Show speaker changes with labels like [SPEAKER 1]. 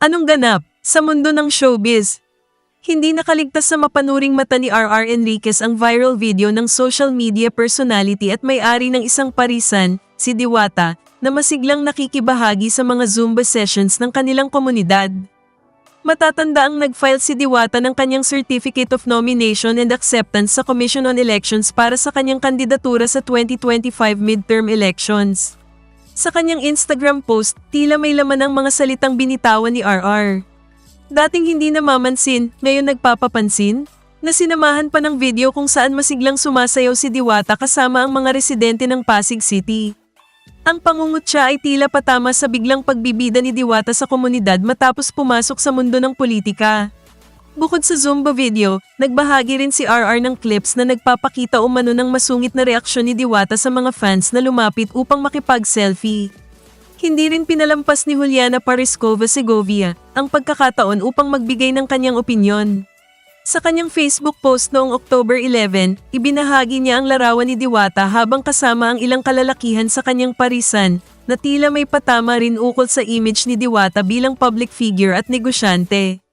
[SPEAKER 1] Anong ganap sa mundo ng showbiz? Hindi nakaligtas sa mapanuring mata ni RR Enriquez ang viral video ng social media personality at may-ari ng isang parisan, si Diwata, na masiglang nakikibahagi sa mga Zumba sessions ng kanilang komunidad. Matatanda ang nag-file si Diwata ng kanyang Certificate of Nomination and Acceptance sa Commission on Elections para sa kanyang kandidatura sa 2025 midterm elections. Sa kanyang Instagram post, tila may laman ang mga salitang binitawan ni RR. Dating hindi namamansin, ngayon nagpapapansin, na sinamahan pa ng video kung saan masiglang sumasayaw si Diwata kasama ang mga residente ng Pasig City. Ang pangungutya ay tila patama sa biglang pagbibida ni Diwata sa komunidad matapos pumasok sa mundo ng politika. Bukod sa Zumba video, nagbahagi rin si RR ng clips na nagpapakita umano ng masungit na reaksyon ni Diwata sa mga fans na lumapit upang makipag-selfie. Hindi rin pinalampas ni Juliana Pariskova Segovia ang pagkakataon upang magbigay ng kanyang opinyon. Sa kanyang Facebook post noong October 11, ibinahagi niya ang larawan ni Diwata habang kasama ang ilang kalalakihan sa kanyang parisan na tila may patama rin ukol sa image ni Diwata bilang public figure at negosyante.